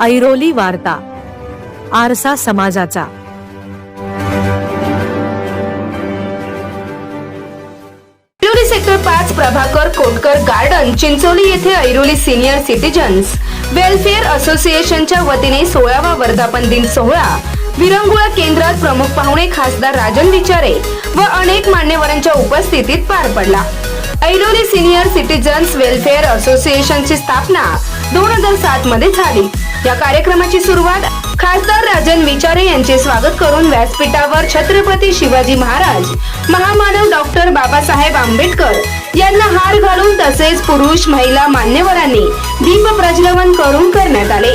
ऐरोली वार्ता आरसा समाजाचा. ऐरोली सेक्टर पाच प्रभाकर कोटकर गार्डन चिंचोली येथे ऐरोली सिनियर सिटीजन्स. वेलफेअर असोसिएशनच्या वतीने सोळावा वर्धापन दिन सोहळा. विरंगुळा केंद्रात प्रमुख पाहुणे खासदार राजन विचारे व अनेक मान्यवरांच्या उपस्थितीत पार पडला. ऐरोली सिनियर सिटीजन्स वेलफेअर असोसिएशनची स्थापना दोन हजार सात मध्ये झाली. या कार्यक्रमाची सुरुवात खासदार राजन विचारे यांचे स्वागत करून व्यासपीठावर छत्रपती शिवाजी महाराज महामानव डॉक्टर बाबासाहेब आंबेडकर यांना हार घालून तसेच पुरुष महिला मान्यवरांनी दीप प्रज्वलन करून करण्यात आले.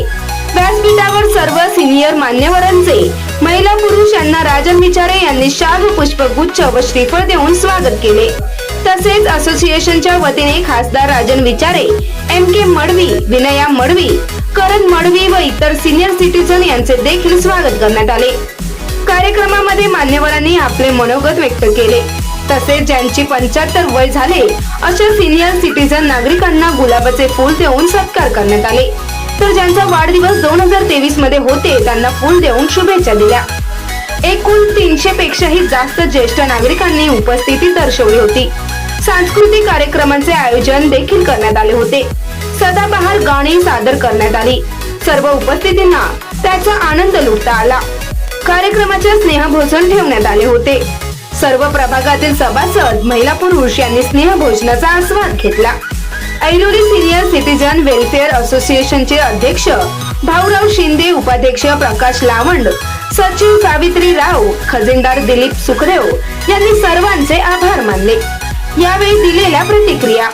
व्यासपीठावर सर्व सिनियर मान्यवरांचे महिला पुरुष यांना राजन विचारे यांनी शाल पुष्पगुच्छ व श्रीफळ देऊन स्वागत केले. तसेच असोसिएशनच्या वतीने खासदार राजन विचारे एम के मडवी विनया मडवी करण मडवी व इतर सिनियर सिटीजन यांचे देखील स्वागत करण्यात आले. कार्यक्रमामध्ये मान्यवरांनी आपले मनोगत व्यक्त केले. तसेच ज्यांची पंच्याहत्तर वय झाले अशा सिनियर सिटीजन नागरिकांना गुलाबाचे फूल देऊन सत्कार करण्यात आले. तर ज्यांचा वाढदिवस दोन हजार तेवीसमध्ये होते त्यांना फूल देऊन शुभेच्छा दिल्या. एकूण तीनशे पेक्षाही जास्त ज्येष्ठ नागरिकांनी उपस्थिती दर्शवली होती. सांस्कृतिक कार्यक्रमांचे आयोजन देखील करण्यात आले होते. सदाबहार गाणी सादर करण्यात आली. सर्व उपस्थितींना त्याचा आनंद लुटता आला. कार्यक्रमाचे स्नेहभोजन ठेवण्यात आले होते. सर्व प्रभागातील सभासद महिला पुरुष यांनी स्नेहभोजनाचा आस्वाद घेतला. ऐरोली सिनियर सिटीजन वेलफेअर असोसिएशनचे अध्यक्ष भाऊराव शिंदे उपाध्यक्ष प्रकाश लावंड सचिव सावित्री राव खजिनदार दिलीप सुखदेव यांनी सर्वांचे आभार मानले. यावेळी दिलेल्या प्रतिक्रिया.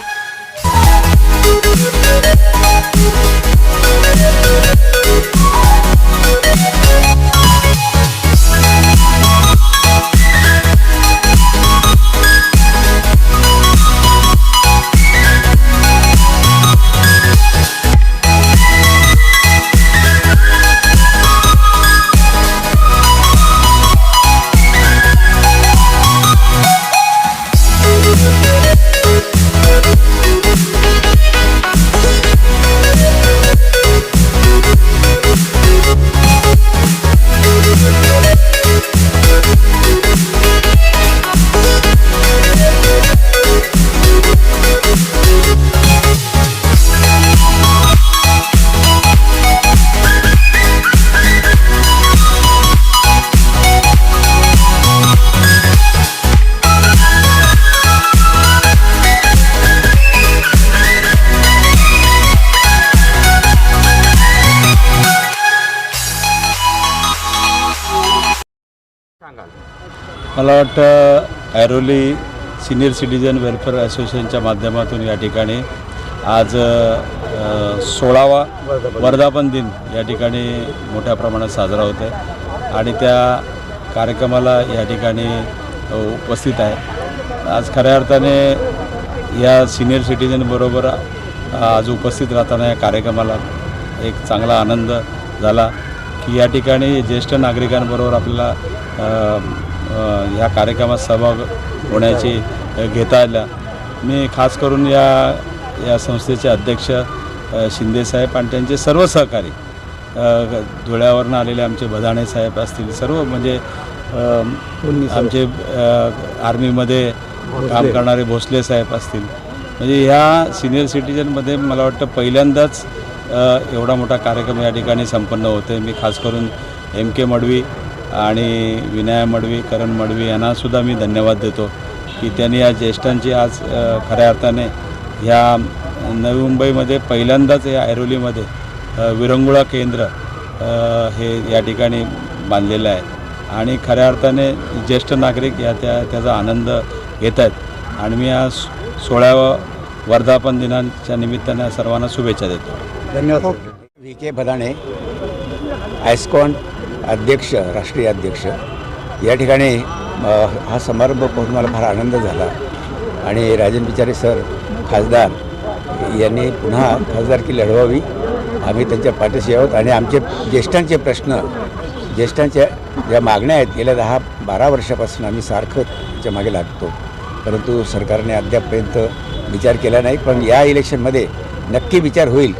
मला वाटतं ऐरोली सिनियर सिटीजन वेलफेअर असोसिएशनच्या माध्यमातून या ठिकाणी आज सोळावा वर्धापन दिन. या ठिकाणी मोठ्या प्रमाणात साजरा होत आहे. आणि त्या कार्यक्रमाला या ठिकाणी उपस्थित आहे. आज खऱ्या अर्थाने या सिनियर सिटीजनबरोबर आज उपस्थित राहताना या कार्यक्रमाला एक चांगला आनंद झाला की या ठिकाणी ज्येष्ठ नागरिकांबरोबर आपल्याला ह्या कार्यक्रमात सहभाग होण्याची घेता आल्या. मी खास करून या या संस्थेचे अध्यक्ष शिंदेसाहेब आणि त्यांचे सर्व सहकारी धुळ्यावरनं आलेले आमचे बधाणे साहेब असतील सर्व म्हणजे आमचे आर्मीमध्ये काम करणारे भोसले साहेब असतील. म्हणजे ह्या सिनियर सिटीजनमध्ये मला वाटतं पहिल्यांदाच एवढा मोठा कार्यक्रम या ठिकाणी संपन्न होते मी खास करून एम के मडवी आणि विनया मडवी करण मडवी यांनासुद्धा मी धन्यवाद देतो की त्यांनी या ज्येष्ठांची आज खऱ्या अर्थाने ह्या नवी मुंबईमध्ये पहिल्यांदाच या ऐरोलीमध्ये विरंगुळा केंद्र हे या ठिकाणी बांधलेलं आहे. आणि खऱ्या अर्थाने ज्येष्ठ नागरिक या त्या त्याचा आनंद घेत आहेत. आणि मी या सोळाव्या वर्धापन दिनाच्या निमित्ताने सर्वांना शुभेच्छा देतो. धन्यवाद. व्ही के भदाणे आयस्कॉन अध्यक्ष राष्ट्रीय अध्यक्ष. या ठिकाणी हा समारंभ पाहून मला फार आनंद झाला. आणि राजन बिचारे सर खासदार यांनी पुन्हा खासदारकी लढवावी. आम्ही त्यांच्या पाठीशी आहोत. आणि आमचे ज्येष्ठांचे प्रश्न ज्येष्ठांच्या ज्या मागण्या आहेत गेल्या दहा बारा वर्षापासून आम्ही सारखं त्याच्यामागे लागतो. परंतु सरकारने अद्यापपर्यंत विचार केला नाही. पण या इलेक्शनमध्ये नक्की विचार होईल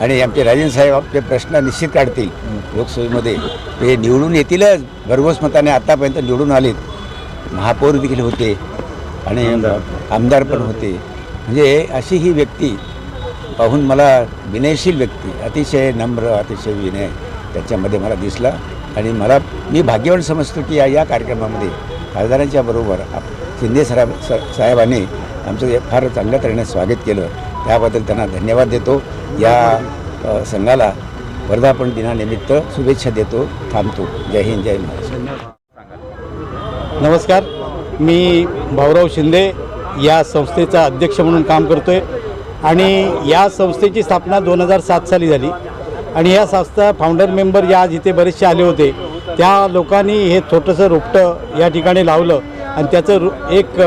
आणि आमचे राजन साहेब आपले प्रश्न निश्चित काढतील. लोकसभेमध्ये. ते निवडून येतीलच. भरघोस मताने आतापर्यंत निवडून आलेत. महापौर देखील होते. आणि आमदार. पण होते. म्हणजे अशी ही व्यक्ती पाहून मला विनयशील व्यक्ती अतिशय नम्र अतिशय विनय त्याच्यामध्ये मला दिसला. आणि मला मी भाग्यवान समजतो की या या कार्यक्रमामध्ये खासदारांच्या बरोबर आप शिंदे सरा साहेबांनी आमचं फार चांगल्या तऱ्हेने स्वागत केलं. त्याबद्दल त्यांना धन्यवाद देतो. या संघाला वर्धापन दिनानिमित्त शुभेच्छा देतो थांबतो. जय हिंद जय महाराष्ट्र. नमस्कार. मी भाऊराव शिंदे या संस्थेचा अध्यक्ष म्हणून काम करतो आहे आणि या संस्थेची स्थापना दोन हजार सात साली झाली. आणि या संस्था फाउंडर मेंबर या आज इथे बरेचसे आले होते त्या लोकांनी हे छोटंसं रोपटं या ठिकाणी लावलं आणि त्याचं रु एक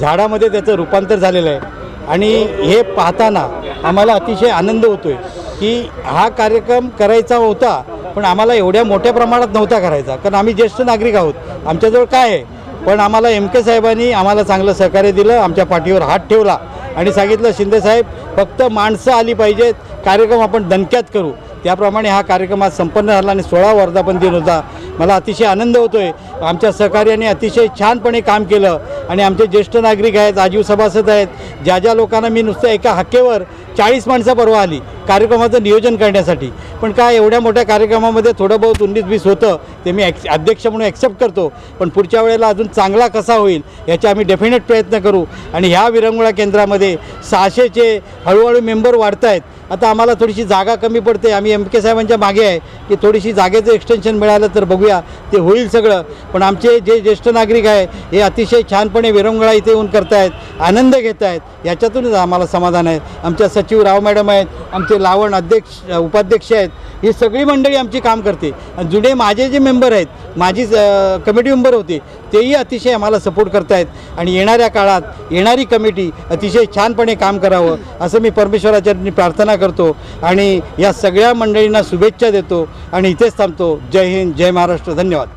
झाडामध्ये त्याचं रूपांतर झालेलं आहे. आणि हे पाहताना आम्हाला अतिशय आनंद होतो आहे की हा कार्यक्रम करायचा होता पण आम्हाला एवढ्या मोठ्या प्रमाणात नव्हता करायचा. कारण आम्ही ज्येष्ठ नागरिक आहोत. आमच्याजवळ काय आहे? पण आम्हाला एम के साहेबांनी आम्हाला चांगलं सहकार्य दिलं आमच्या पाठीवर हात ठेवला आणि सांगितलं शिंदेसाहेब फक्त माणसं आली पाहिजेत. कार्यक्रम आपण दणक्यात करू. त्याप्रमाणे हा कार्यक्रम आज संपन्न झाला आणि सोळा वर्धापन दिन होता. मला अतिशय आनंद होतो आहे आमच्या सहकार्याने अतिशय छानपणे काम केलं आणि आमचे ज्येष्ठ नागरिक आहेत आजीव सभासद आहेत ज्या ज्या लोकांना मी नुसतं एका हक्केवर चाळीस माणसं परवा आली कार्यक्रमाचं नियोजन करण्यासाठी. पण काय एवढ्या मोठ्या कार्यक्रमामध्ये थोडं बहुत उन्नीस बीस होतं ते मी ॲक्स अध्यक्ष म्हणून ॲक्सेप्ट करतो. पण पुढच्या वेळेला अजून चांगला कसा होईल याचे आम्ही डेफिनेट प्रयत्न करू. आणि ह्या विरंगुळा केंद्रामध्ये सहाशेचे हळूहळू मेंबर वाढत आहेत आता आम्हाला थोडीशी जागा कमी पडते. आम्ही एम के साहेबांच्या मागे आहे की थोडीशी जागेचं एक्सटेन्शन मिळालं तर बघूया. ते होईल सगळं. पण आमचे जे ज्येष्ठ नागरिक आहे हे अतिशय छानपणे विरंगुळा इथे येऊन करतायत आनंद घेत आहेत याच्यातूनच आम्हाला समाधान आहे. आमच्या सचिव राव मॅडम आहेत आमचे लावण अध्यक्ष उपाध्यक्ष आहेत. ही सगळी मंडळी आमची काम करते. आणि जुने माझे जे मेंबर आहेत माझी कमिटी मेंबर होते तेही अतिशय आम्हाला सपोर्ट करतायत. आणि येणाऱ्या काळात येणारी कमिटी अतिशय छानपणे काम करावं असं मी परमेश्वराच्या प्रार्थना करतो. आणि या सगळ्या मंडळींना शुभेच्छा देतो. आणि इथेच थांबतो. जय हिंद जय महाराष्ट्र. धन्यवाद.